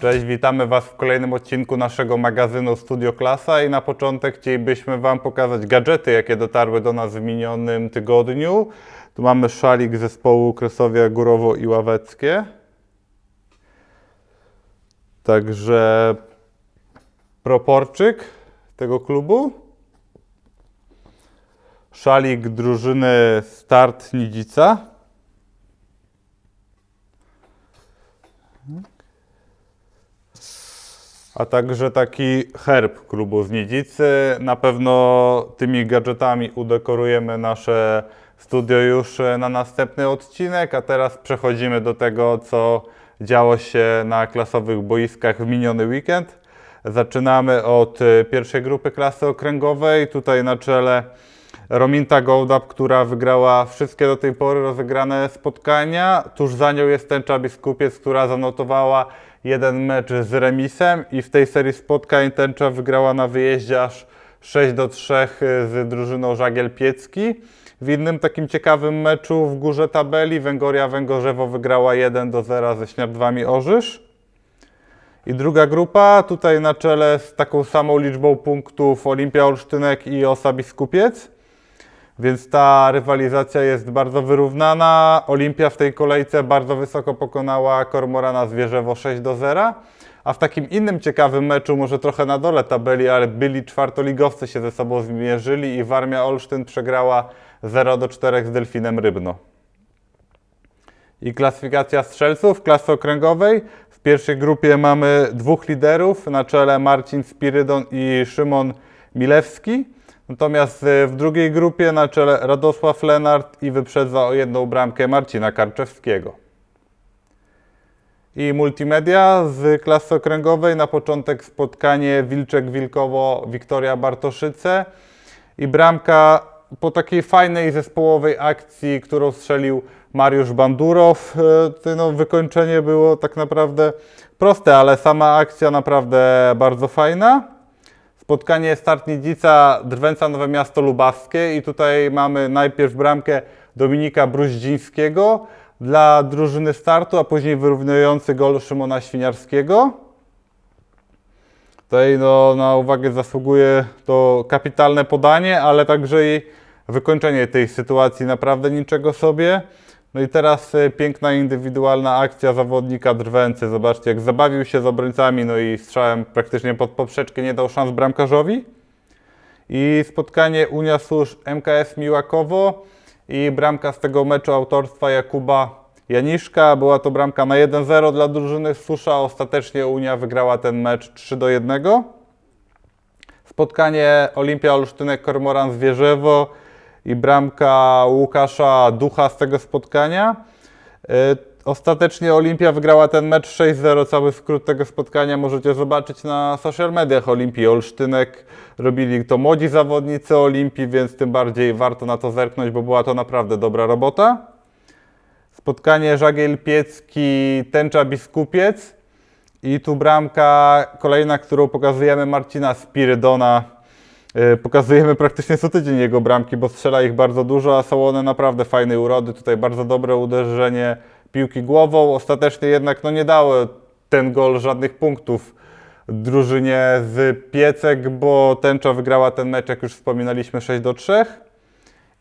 Cześć, witamy Was w kolejnym odcinku naszego magazynu Studio Klasa i na początek chcielibyśmy Wam pokazać gadżety, jakie dotarły do nas w minionym tygodniu. Tu mamy szalik zespołu Kresowia Górowo i Ławeckie. Także proporczyk tego klubu. Szalik drużyny Start Nidzica. A także taki herb klubu z Nidzicy. Na pewno tymi gadżetami udekorujemy nasze studio już e, na następny odcinek, a teraz przechodzimy do tego, co działo się na klasowych boiskach w miniony weekend. Zaczynamy od e, pierwszej grupy klasy okręgowej. Tutaj na czele Rominta Goldap, która wygrała wszystkie do tej pory rozegrane spotkania. Tuż za nią jest Tęcza Biskupiec, która zanotowała jeden mecz z remisem i w tej serii spotkań Tęcza wygrała na wyjeździe aż 6 do 3 z drużyną Żagiel Piecki. W innym takim ciekawym meczu w górze tabeli Węgoria Węgorzewo wygrała 1 do 0 ze Śniadwami Orzysz. I druga grupa, tutaj na czele z taką samą liczbą punktów Olimpia Olsztynek i Osa Biskupiec. Więc ta rywalizacja jest bardzo wyrównana. Olimpia w tej kolejce bardzo wysoko pokonała Kormorana Zwierzewo 6 do 0. A w takim innym ciekawym meczu, może trochę na dole tabeli, ale byli czwartoligowcy się ze sobą zmierzyli i Warmia Olsztyn przegrała 0 do 4 z Delfinem Rybno. I klasyfikacja strzelców klasy okręgowej. W pierwszej grupie mamy dwóch liderów, na czele Marcin Spirydon i Szymon Milewski. Natomiast y, w drugiej grupie na czele Radosław Lenart i wyprzedza o jedną bramkę Marcina Karczewskiego. I multimedia z klasy okręgowej. Na początek spotkanie Wilczek-Wilkowo, Wiktoria Bartoszyce. I bramka po takiej fajnej zespołowej akcji, którą strzelił Mariusz Bandurow. E, No, wykończenie było tak naprawdę proste, ale sama akcja naprawdę bardzo fajna. Spotkanie Start Nidzica, Drwęca Nowe Miasto Lubawskie i tutaj mamy najpierw bramkę Dominika Bruździńskiego dla drużyny startu, a później wyrównujący gol Szymona Świniarskiego. Tutaj no, na uwagę zasługuje to kapitalne podanie, ale także i wykończenie tej sytuacji naprawdę niczego sobie. No i teraz e, piękna indywidualna akcja zawodnika Drwęcy. Zobaczcie, jak zabawił się z obrońcami, no i strzałem praktycznie pod poprzeczkę nie dał szans bramkarzowi. I spotkanie Unia Służ MKS Miłakowo i bramka z tego meczu autorstwa Jakuba Janiszka. Była to bramka na 1-0 dla drużyny Susza. Ostatecznie Unia wygrała ten mecz 3 do 1. Spotkanie Olimpia Olsztynek Kormoran Zwierzewo i bramka Łukasza Ducha z tego spotkania. E, Ostatecznie Olimpia wygrała ten mecz 6-0. Cały skrót tego spotkania możecie zobaczyć na social mediach Olimpii. Olsztynek robili to młodzi zawodnicy Olimpii, więc tym bardziej warto na to zerknąć, bo była to naprawdę dobra robota. Spotkanie Żagiel Piecki, Tęcza Biskupiec. I tu bramka kolejna, którą pokazujemy Marcina Spirydona. Yy, Pokazujemy praktycznie co tydzień jego bramki, bo strzela ich bardzo dużo, a są one naprawdę fajnej urody. Tutaj bardzo dobre uderzenie piłki głową. Ostatecznie jednak no, nie dało ten gol żadnych punktów drużynie z Piecek, bo Tęcza wygrała ten mecz, jak już wspominaliśmy, 6 do 3.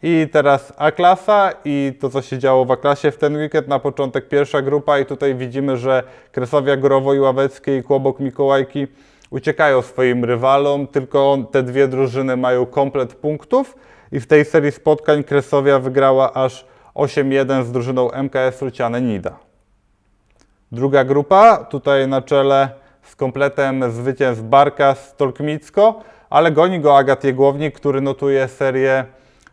I teraz A-klasa i to, co się działo w A-klasie w ten weekend. Na początek pierwsza grupa i tutaj widzimy, że Kresowia Górowo i Ławeckie i Kłobok Mikołajki uciekają swoim rywalom, tylko te dwie drużyny mają komplet punktów i w tej serii spotkań Kresowia wygrała aż 8-1 z drużyną MKS Ruciane Nida. Druga grupa, tutaj na czele z kompletem zwycięstw Barka z Tolkmicko, ale goni go Agat Jegłownik, który notuje serię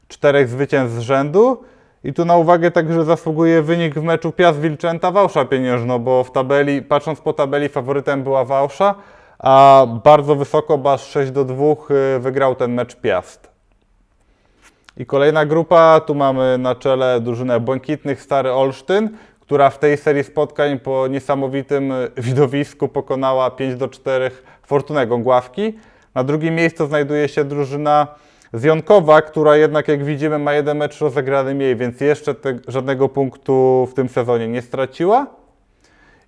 czterech zwycięstw z rzędu. I tu na uwagę także zasługuje wynik w meczu Piast Wilczęta Wałsza Pieniężno, bo w tabeli, patrząc po tabeli, faworytem była Wałsza, a bardzo wysoko, bo aż 6 do 2 y, wygrał ten mecz Piast. I kolejna grupa, tu mamy na czele drużynę Błękitnych Stary Olsztyn, która w tej serii spotkań po niesamowitym y, widowisku pokonała 5 do 4 Fortunę Gągławki. Na drugim miejscu znajduje się drużyna z Jonkowa, która jednak jak widzimy ma jeden mecz rozegrany mniej, więc jeszcze te, żadnego punktu w tym sezonie nie straciła.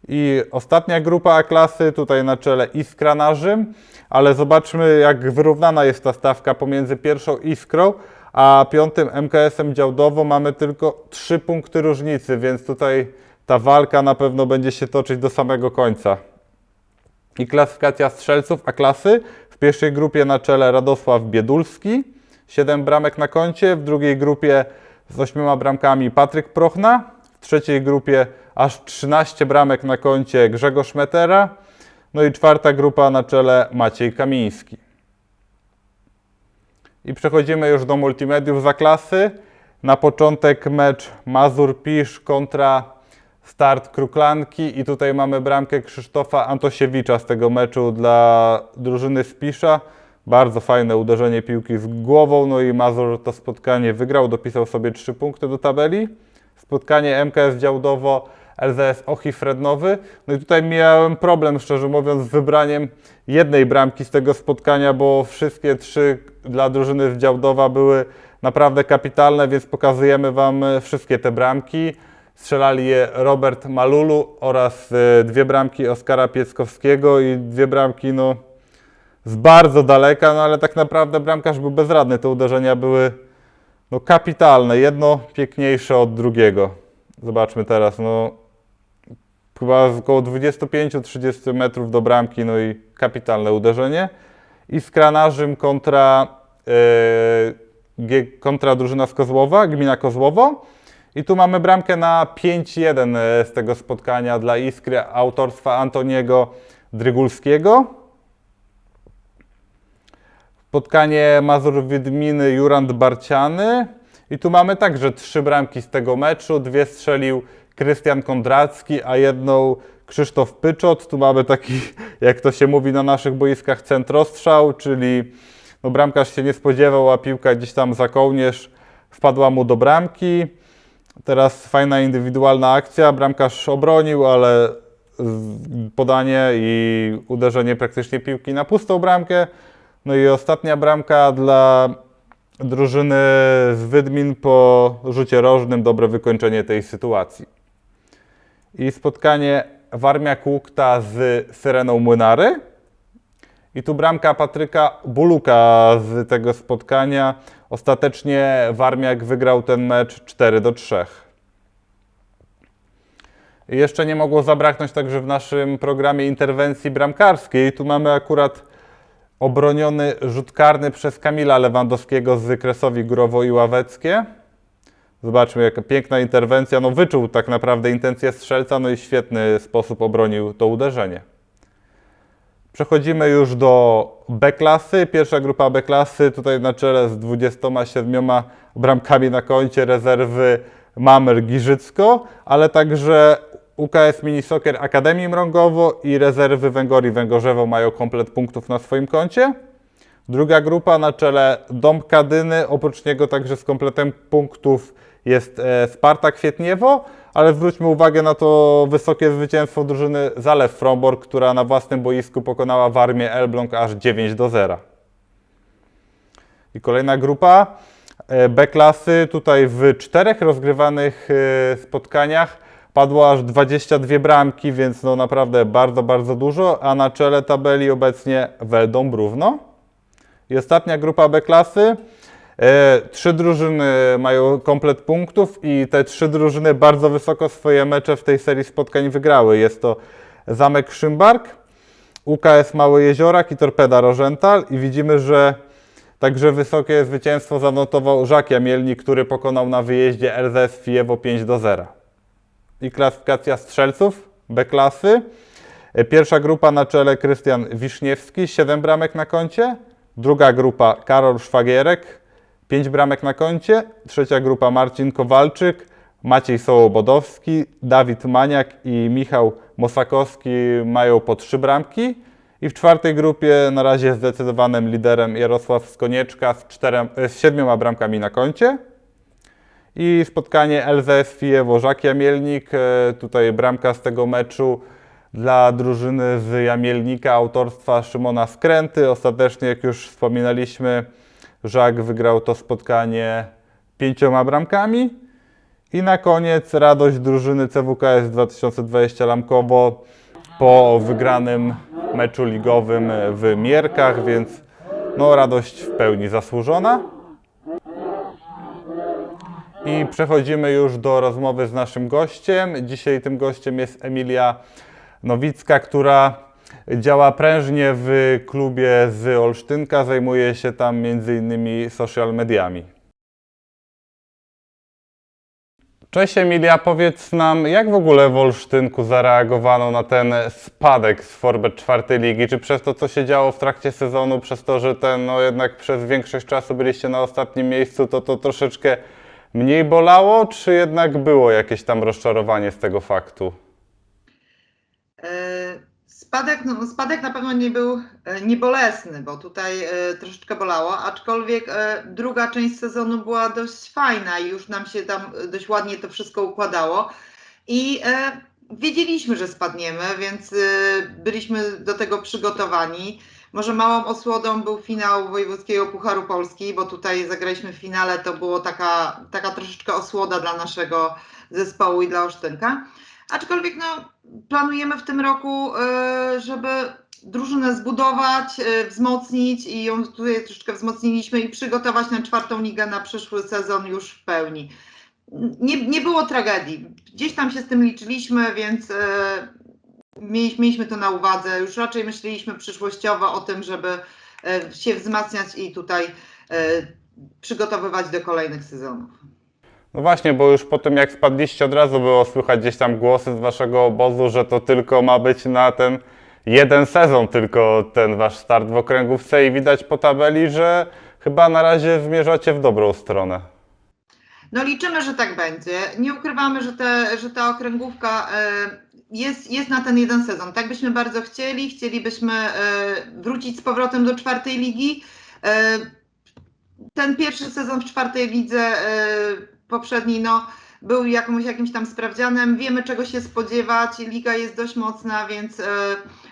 I ostatnia grupa A klasy, tutaj na czele Iskra Narzym, ale zobaczmy jak wyrównana jest ta stawka pomiędzy pierwszą Iskrą, a piątym MKS-em Działdowo mamy tylko 3 punkty różnicy, więc tutaj ta walka na pewno będzie się toczyć do samego końca. I klasyfikacja strzelców A klasy. W pierwszej grupie na czele Radosław Biedulski, 7 bramek na koncie. W drugiej grupie z 8 bramkami Patryk Prochna. W trzeciej grupie aż 13 bramek na koncie Grzegorz Metera. No i czwarta grupa na czele Maciej Kamiński. I przechodzimy już do multimediów za klasy. Na początek mecz Mazur-Pisz kontra Start Kruklanki i tutaj mamy bramkę Krzysztofa Antosiewicza z tego meczu dla drużyny z Pisza. Bardzo fajne uderzenie piłki z głową, no i Mazur to spotkanie wygrał, dopisał sobie 3 punkty do tabeli. Spotkanie MKS Działdowo, LZS Ochi Frednowy. No i tutaj miałem problem, szczerze mówiąc, z wybraniem jednej bramki z tego spotkania, bo wszystkie trzy dla drużyny z Działdowa były naprawdę kapitalne, więc pokazujemy Wam e, wszystkie te bramki. Strzelali je Robert Malulu oraz e, dwie bramki Oskara Pieckowskiego i dwie bramki no, z bardzo daleka, no ale tak naprawdę bramkarz był bezradny. Te uderzenia były no, kapitalne, jedno piękniejsze od drugiego. Zobaczmy teraz, no chyba z około 25-30 metrów do bramki, no i kapitalne uderzenie. I z Kranarzym kontra, e, G- kontra drużyna z Kozłowa, gmina Kozłowo. I tu mamy bramkę na 5-1 z tego spotkania dla Iskry autorstwa Antoniego Drygulskiego. Spotkanie Mazur-Wiedminy, Jurand Barciany. I tu mamy także trzy bramki z tego meczu. Dwie strzelił Krystian Kondracki, a jedną Krzysztof Pyczot. Tu mamy taki, jak to się mówi na naszych boiskach, centrostrzał, czyli no, bramkarz się nie spodziewał, a piłka gdzieś tam za kołnierz wpadła mu do bramki. Teraz fajna indywidualna akcja. Bramkarz obronił, ale podanie i uderzenie praktycznie piłki na pustą bramkę. No i ostatnia bramka dla drużyny z Wydmin po rzucie rożnym. Dobre wykończenie tej sytuacji. I spotkanie Warmia Kłukta z Syreną Młynary. I tu bramka Patryka Buluka z tego spotkania. Ostatecznie Warmiak wygrał ten mecz 4 do 3. I Jeszcze nie mogło zabraknąć także w naszym programie interwencji bramkarskiej. Tu mamy akurat obroniony rzut karny przez Kamila Lewandowskiego z Kresowi Górowo i Ławeckie. Zobaczmy, jaka piękna interwencja. No wyczuł tak naprawdę intencję strzelca, no i świetny sposób obronił to uderzenie. Przechodzimy już do B-klasy. Pierwsza grupa B-klasy, tutaj na czele z 27 bramkami na koncie rezerwy Mamer Giżycko, ale także UKS Mini Soccer Akademii Mrągowo i rezerwy Węgori Węgorzewo mają komplet punktów na swoim koncie. Druga grupa na czele Dom Kadyny, oprócz niego także z kompletem punktów jest e, Sparta Kwietniewo, ale zwróćmy uwagę na to wysokie zwycięstwo drużyny Zalew Fromborg, która na własnym boisku pokonała Warmię Elbląg aż 9 do 0. I kolejna grupa e, B klasy. Tutaj w czterech rozgrywanych e, spotkaniach padło aż 22 bramki, więc no naprawdę bardzo, bardzo dużo, a na czele tabeli obecnie Weldon Brówno. I ostatnia grupa B klasy. E, Trzy drużyny mają komplet punktów i te trzy drużyny bardzo wysoko swoje mecze w tej serii spotkań wygrały. Jest to Zamek Szymbark, UKS Mały Jeziorak i Torpeda Rożental i widzimy, że także wysokie zwycięstwo zanotował Żak Jamielnik, który pokonał na wyjeździe RZS Fijewo 5 do 0. I klasyfikacja strzelców B klasy. E, Pierwsza grupa na czele Krystian Wiszniewski, 7 bramek na koncie. Druga grupa Karol Szwagierek, 5 bramek na koncie. Trzecia grupa Marcin Kowalczyk, Maciej Sołobodowski, Dawid Maniak i Michał Mosakowski mają po 3 bramki. I w czwartej grupie na razie zdecydowanym liderem Jarosław Skonieczka z, czterem, e, z siedmioma bramkami na koncie. I spotkanie LZS Fijewo Żak Jamielnik. E, Tutaj bramka z tego meczu dla drużyny z Jamielnika autorstwa Szymona Skręty. Ostatecznie, jak już wspominaliśmy, Żak wygrał to spotkanie pięcioma bramkami. I na koniec radość drużyny CWKS 2020 Lamkowo po wygranym meczu ligowym w Mierkach, więc no radość w pełni zasłużona. I przechodzimy już do rozmowy z naszym gościem. Dzisiaj tym gościem jest Emilia Nowicka, która działa prężnie w klubie z Olsztynka. Zajmuje się tam innymi social mediami. Cześć Emilia, powiedz nam, jak w ogóle w Olsztynku zareagowano na ten spadek z Forbet czwartej ligi? Czy przez to, co się działo w trakcie sezonu, przez to, że ten, no jednak przez większość czasu byliście na ostatnim miejscu, to to troszeczkę mniej bolało, czy jednak było jakieś tam rozczarowanie z tego faktu? Spadek, no, spadek na pewno nie był e, niebolesny, bo tutaj e, troszeczkę bolało, aczkolwiek e, druga część sezonu była dość fajna i już nam się tam dość ładnie to wszystko układało. I wiedzieliśmy, że spadniemy, więc byliśmy do tego przygotowani. Może małą osłodą był finał Wojewódzkiego Pucharu Polski, bo tutaj zagraliśmy w finale, to było taka, taka troszeczkę osłoda dla naszego zespołu i dla Olsztynka. Aczkolwiek no, planujemy w tym roku, e, żeby drużynę zbudować, e, wzmocnić i ją tutaj troszeczkę wzmocniliśmy i przygotować na czwartą ligę na przyszły sezon już w pełni. Nie, nie było tragedii. Gdzieś tam się z tym liczyliśmy, więc e, mieliśmy, to na uwadze. Już raczej myśleliśmy przyszłościowo o tym, żeby się wzmacniać i tutaj przygotowywać do kolejnych sezonów. No właśnie, bo już po tym jak spadliście od razu było słychać gdzieś tam głosy z waszego obozu, że to tylko ma być na ten jeden sezon tylko ten wasz start w okręgówce i widać po tabeli, że chyba na razie zmierzacie w dobrą stronę. No liczymy, że tak będzie. Nie ukrywamy, że, te, że ta okręgówka e, jest, jest na ten jeden sezon. Tak byśmy bardzo chcieli. Chcielibyśmy e, wrócić z powrotem do czwartej ligi. E, ten pierwszy sezon w czwartej lidze poprzedni, no był jakimś, jakimś tam sprawdzianem. Wiemy, czego się spodziewać. Liga jest dość mocna, więc e,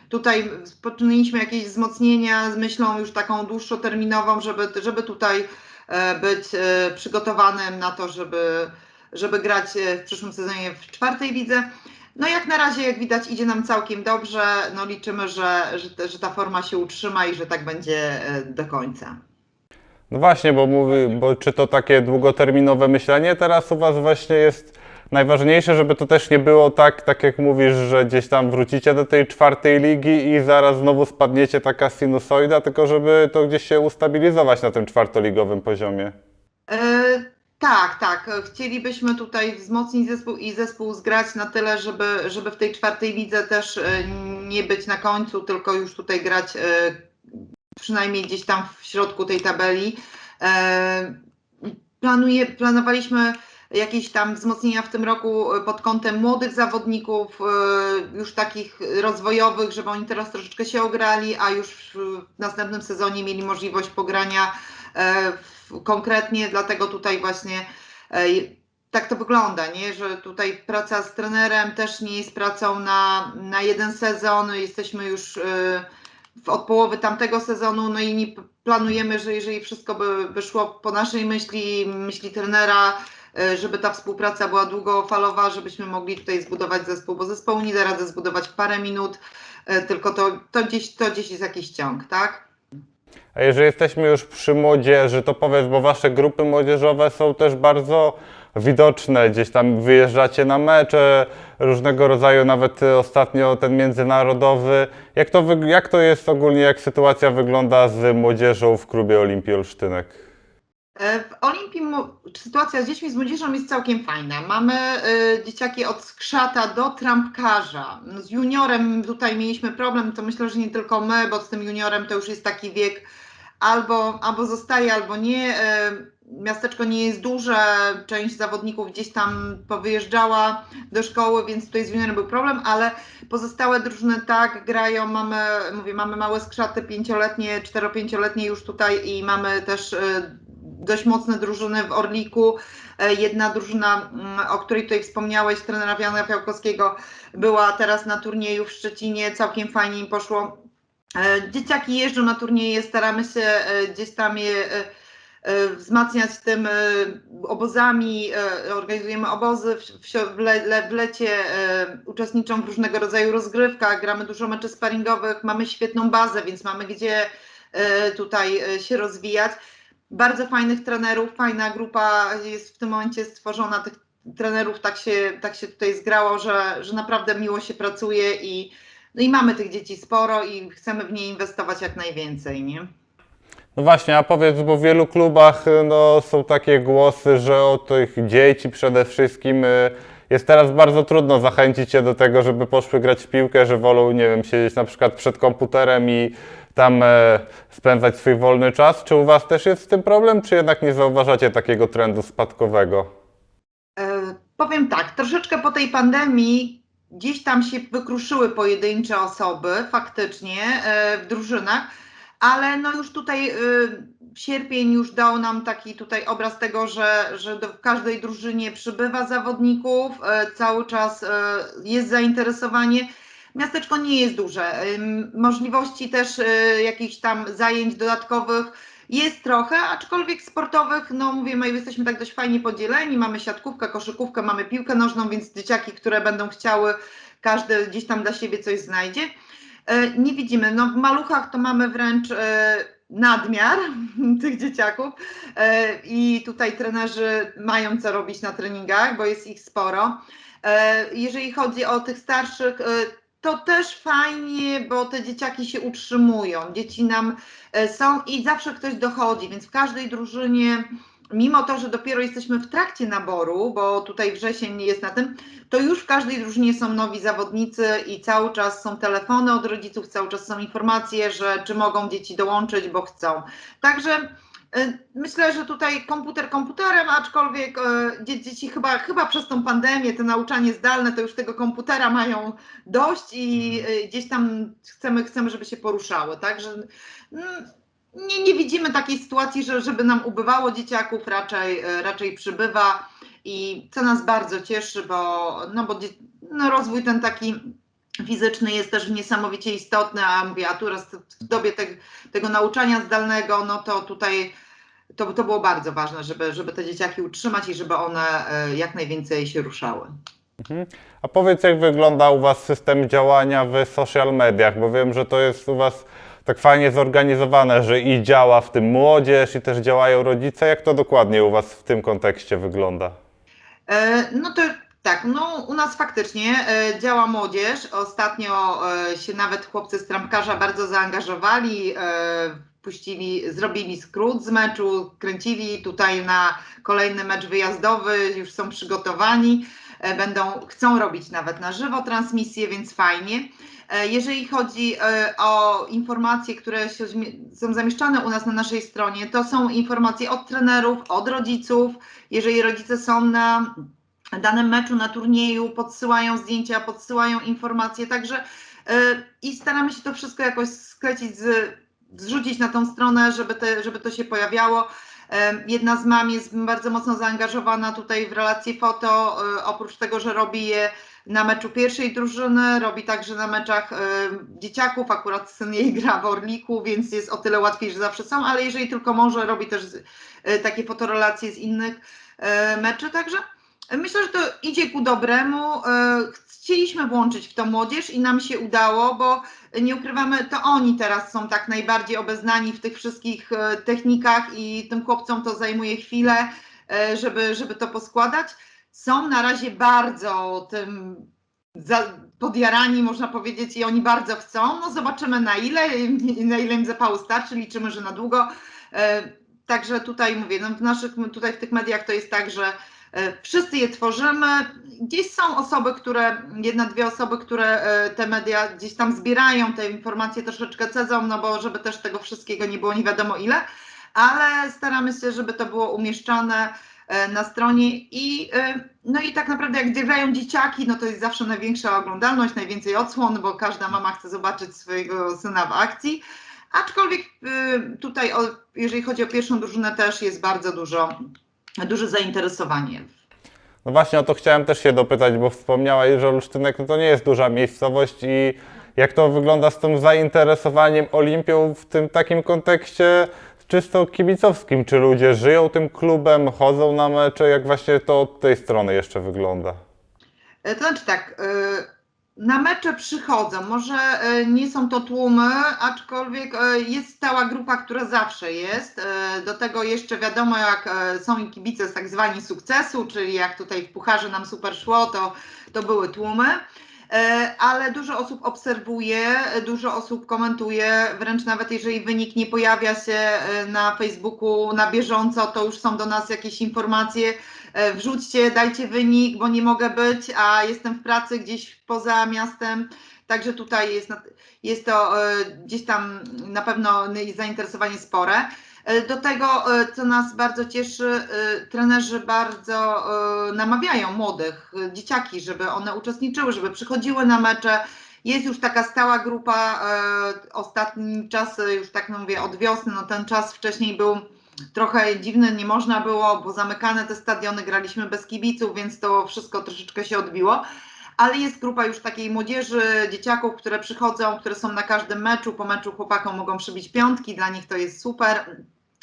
tutaj poczyniliśmy jakieś wzmocnienia z myślą już taką dłuższoterminową, żeby, żeby tutaj e, być e, przygotowanym na to, żeby, żeby grać w przyszłym sezonie w czwartej lidze. No jak na razie, jak widać, idzie nam całkiem dobrze. No liczymy, że, że, że ta forma się utrzyma i że tak będzie do końca. No właśnie, bo mówi, bo czy to takie długoterminowe myślenie teraz u was właśnie jest najważniejsze, żeby to też nie było tak, tak jak mówisz, że gdzieś tam wrócicie do tej czwartej ligi i zaraz znowu spadniecie taka sinusoida, tylko żeby to gdzieś się ustabilizować na tym czwartoligowym poziomie. E, tak, tak. Chcielibyśmy tutaj wzmocnić zespół i zespół zgrać na tyle, żeby, żeby w tej czwartej lidze też e, nie być na końcu, tylko już tutaj grać e, przynajmniej gdzieś tam w środku tej tabeli. E, planuje, planowaliśmy jakieś tam wzmocnienia w tym roku e, pod kątem młodych zawodników, e, już takich rozwojowych, żeby oni teraz troszeczkę się ograli, a już w następnym sezonie mieli możliwość pogrania konkretnie, dlatego tutaj właśnie tak to wygląda, nie? że tutaj praca z trenerem też nie jest pracą na, na jeden sezon, jesteśmy już od połowy tamtego sezonu, no i planujemy, że jeżeli wszystko by, by szło po naszej myśli, myśli trenera, e, żeby ta współpraca była długofalowa, żebyśmy mogli tutaj zbudować zespół, bo zespołu nie da rady zbudować parę minut, e, tylko to, to, gdzieś, to gdzieś jest jakiś ciąg, tak? A jeżeli jesteśmy już przy młodzieży, to powiedz, bo wasze grupy młodzieżowe są też bardzo widoczne. Gdzieś tam wyjeżdżacie na mecze różnego rodzaju, nawet y, ostatnio ten międzynarodowy. Jak to, jak to jest ogólnie, jak sytuacja wygląda z młodzieżą w klubie Olimpii Olsztynek? E, W Olimpii sytuacja z dziećmi, z młodzieżą jest całkiem fajna. Mamy e, dzieciaki od skrzata do trampkarza. Z juniorem tutaj mieliśmy problem, to myślę, że nie tylko my, bo z tym juniorem to już jest taki wiek albo, albo zostaje, albo nie. E, Miasteczko nie jest duże, część zawodników gdzieś tam powyjeżdżała do szkoły, więc tutaj z juniorem był problem, ale pozostałe drużyny tak grają. Mamy, mówię, mamy małe skrzaty pięcioletnie, cztero-pięcioletnie już tutaj i mamy też e, dość mocne drużyny w Orliku. E, Jedna drużyna, mm, o której tutaj wspomniałeś, trenera Jana Fiałkowskiego, była teraz na turnieju w Szczecinie, całkiem fajnie im poszło. E, Dzieciaki jeżdżą na turnieje, staramy się e, gdzieś tam je wzmacniać tym e, obozami, e, organizujemy obozy w, le, w lecie, e, uczestniczą w różnego rodzaju rozgrywkach, gramy dużo meczy sparingowych, mamy świetną bazę, więc mamy gdzie e, tutaj e, się rozwijać. Bardzo fajnych trenerów, fajna grupa jest w tym momencie stworzona, tych trenerów tak się, tak się tutaj zgrało, że, że naprawdę miło się pracuje i, no i mamy tych dzieci sporo i chcemy w nie inwestować jak najwięcej, nie? No właśnie, a powiedz, bo w wielu klubach y, no, są takie głosy, że o tych dzieci przede wszystkim y, jest teraz bardzo trudno zachęcić je do tego, żeby poszły grać w piłkę, że wolą, nie wiem, siedzieć na przykład przed komputerem i tam e, spędzać swój wolny czas. Czy u Was też jest z tym problem, czy jednak nie zauważacie takiego trendu spadkowego? E, Powiem tak, troszeczkę po tej pandemii gdzieś tam się wykruszyły pojedyncze osoby faktycznie e, w drużynach, ale no już tutaj e, sierpień już dał nam taki tutaj obraz tego, że, że do, w każdej drużynie przybywa zawodników, e, cały czas e, jest zainteresowanie. Miasteczko nie jest duże. Możliwości też e, jakichś tam zajęć dodatkowych jest trochę, aczkolwiek sportowych, no mówię, my jesteśmy tak dość fajnie podzieleni, mamy siatkówkę, koszykówkę, mamy piłkę nożną, więc dzieciaki, które będą chciały, każdy gdzieś tam dla siebie coś znajdzie. E, Nie widzimy, no w maluchach to mamy wręcz e, nadmiar tych dzieciaków e, i tutaj trenerzy mają co robić na treningach, bo jest ich sporo. Jeżeli chodzi o tych starszych, to też fajnie, bo te dzieciaki się utrzymują. Dzieci nam e, są i zawsze ktoś dochodzi, więc w każdej drużynie, mimo to, że dopiero jesteśmy w trakcie naboru, bo tutaj wrzesień jest na tym, to już w każdej drużynie są nowi zawodnicy i cały czas są telefony od rodziców, cały czas są informacje, że czy mogą dzieci dołączyć, bo chcą. Także myślę, że tutaj komputer komputerem, aczkolwiek dzie- dzieci chyba, chyba przez tą pandemię, to nauczanie zdalne, to już tego komputera mają dość i e, gdzieś tam chcemy, chcemy żeby się poruszały. Także mm, nie, nie widzimy takiej sytuacji, że, żeby nam ubywało dzieciaków, raczej, raczej przybywa i co nas bardzo cieszy, bo, no bo no rozwój ten taki fizyczny jest też niesamowicie istotny, a mówię, a teraz w dobie te, tego nauczania zdalnego, no to tutaj to, to było bardzo ważne, żeby, żeby te dzieciaki utrzymać i żeby one e, jak najwięcej się ruszały. A powiedz, jak wygląda u Was system działania w social mediach, bo wiem, że to jest u Was tak fajnie zorganizowane, że i działa w tym młodzież, i też działają rodzice. Jak to dokładnie u Was w tym kontekście wygląda? E, No to tak, no u nas faktycznie e, działa młodzież. Ostatnio e, się nawet chłopcy z trampkarza bardzo zaangażowali, e, puścili, zrobili skrót z meczu, kręcili tutaj na kolejny mecz wyjazdowy, już są przygotowani, będą, chcą robić nawet na żywo transmisję, więc fajnie. Jeżeli chodzi o informacje, które się są zamieszczane u nas na naszej stronie, to są informacje od trenerów, od rodziców. Jeżeli rodzice są na danym meczu, na turnieju, podsyłają zdjęcia, podsyłają informacje, także e, i staramy się to wszystko jakoś sklecić, z, zrzucić na tą stronę, żeby, te, żeby to się pojawiało. E, Jedna z mam jest bardzo mocno zaangażowana tutaj w relacje foto, e, oprócz tego, że robi je na meczu pierwszej drużyny, robi także na meczach dzieciaków, akurat syn jej gra w Orliku, więc jest o tyle łatwiej, że zawsze są, ale jeżeli tylko może, robi też takie fotorelacje z innych meczy, także Myślę, że to idzie ku dobremu. E, Chcieliśmy włączyć w to młodzież i nam się udało, bo nie ukrywamy, to oni teraz są tak najbardziej obeznani w tych wszystkich e, technikach i tym chłopcom to zajmuje chwilę, e, żeby, żeby to poskładać. Są na razie bardzo tym podjarani, można powiedzieć, i oni bardzo chcą. No zobaczymy na ile, na ile im zapału starczy, liczymy, że na długo. Także tutaj mówię, no w naszych, tutaj w tych mediach to jest tak, że Wszyscy je tworzymy. Gdzieś są osoby, które, jedna, dwie osoby, które e, te media gdzieś tam zbierają te informacje, troszeczkę cedzą, no bo żeby też tego wszystkiego nie było nie wiadomo ile, ale staramy się, żeby to było umieszczane e, na stronie i e, no i tak naprawdę jak grają dzieciaki, no to jest zawsze największa oglądalność, najwięcej odsłon, bo każda mama chce zobaczyć swojego syna w akcji. Aczkolwiek e, tutaj, jeżeli chodzi o pierwszą drużynę, też jest bardzo dużo duże zainteresowanie. No właśnie o to chciałem też się dopytać, bo wspomniałaś, że Olsztynek no to nie jest duża miejscowość i jak to wygląda z tym zainteresowaniem Olimpią w tym takim kontekście czysto kibicowskim. Czy ludzie żyją tym klubem, chodzą na mecze? Jak właśnie to od tej strony jeszcze wygląda? E, To znaczy tak, e, na mecze przychodzą, może e, nie są to tłumy, aczkolwiek e, jest stała grupa, która zawsze jest. E, Do tego jeszcze wiadomo, jak są i kibice z tak zwani sukcesu, czyli jak tutaj w Pucharze nam super szło, to, to były tłumy. Ale dużo osób obserwuje, dużo osób komentuje, wręcz nawet jeżeli wynik nie pojawia się na Facebooku na bieżąco, to już są do nas jakieś informacje, wrzućcie, dajcie wynik, bo nie mogę być, a jestem w pracy gdzieś poza miastem. Także tutaj jest, jest to e, gdzieś tam na pewno zainteresowanie spore. E, Do tego, e, co nas bardzo cieszy, e, trenerzy bardzo e, namawiają młodych, e, dzieciaki, żeby one uczestniczyły, żeby przychodziły na mecze. Jest już taka stała grupa, e, ostatni czas, e, już tak mówię, od wiosny, no ten czas wcześniej był trochę dziwny, nie można było, bo zamykane te stadiony, graliśmy bez kibiców, więc to wszystko troszeczkę się odbiło. Ale jest grupa już takiej młodzieży, dzieciaków, które przychodzą, które są na każdym meczu. Po meczu chłopakom mogą przybić piątki, dla nich to jest super.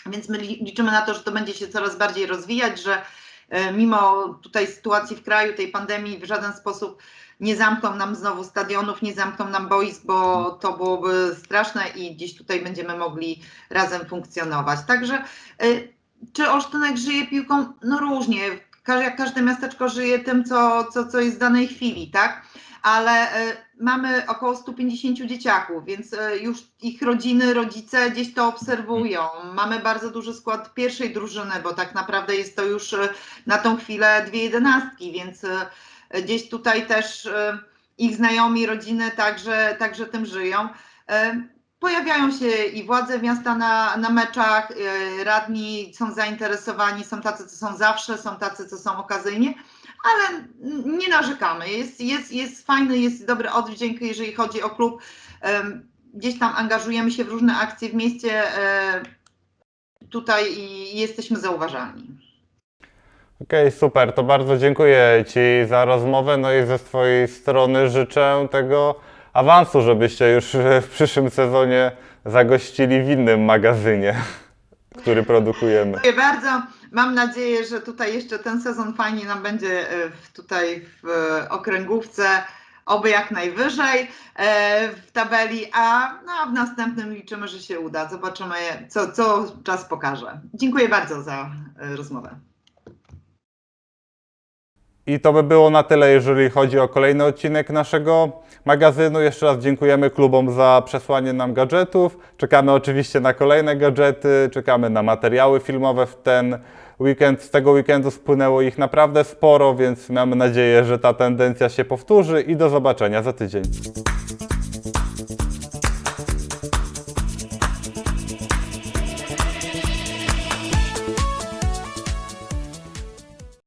Więc my li- liczymy na to, że to będzie się coraz bardziej rozwijać, że e, mimo tutaj sytuacji w kraju, tej pandemii, w żaden sposób nie zamkną nam znowu stadionów, nie zamkną nam boisk, bo to byłoby straszne i gdzieś tutaj będziemy mogli razem funkcjonować. Także y, czy Olsztynek żyje piłką? No różnie. Jak każde miasteczko żyje tym, co, co, co jest w danej chwili, tak? Ale y, mamy około 150 dzieciaków, więc y, już ich rodziny, rodzice gdzieś to obserwują. Mamy bardzo duży skład pierwszej drużyny, bo tak naprawdę jest to już y, na tą chwilę dwie jedenastki, więc y, gdzieś tutaj też y, ich znajomi, rodziny także, także tym żyją. Y, Pojawiają się i władze miasta na, na meczach, y, radni są zainteresowani, są tacy, co są zawsze, są tacy, co są okazyjnie, ale nie narzekamy. Jest, jest, jest fajny, jest dobry oddźwięk, jeżeli chodzi o klub. Gdzieś tam angażujemy się w różne akcje w mieście tutaj i jesteśmy zauważalni. Okej, super, to bardzo dziękuję Ci za rozmowę. No i ze swojej strony życzę tego awansu, żebyście już w przyszłym sezonie zagościli w innym magazynie, który produkujemy. Dziękuję bardzo. Mam nadzieję, że tutaj jeszcze ten sezon fajnie nam będzie e, w, tutaj w e, okręgówce, oby jak najwyżej e, w tabeli, a, no, a w następnym liczymy, że się uda. Zobaczymy, co, co czas pokaże. Dziękuję bardzo za rozmowę. I to by było na tyle, jeżeli chodzi o kolejny odcinek naszego magazynu. Jeszcze raz dziękujemy klubom za przesłanie nam gadżetów. Czekamy oczywiście na kolejne gadżety, czekamy na materiały filmowe w ten weekend. Z tego weekendu spłynęło ich naprawdę sporo, więc mamy nadzieję, że ta tendencja się powtórzy i do zobaczenia za tydzień.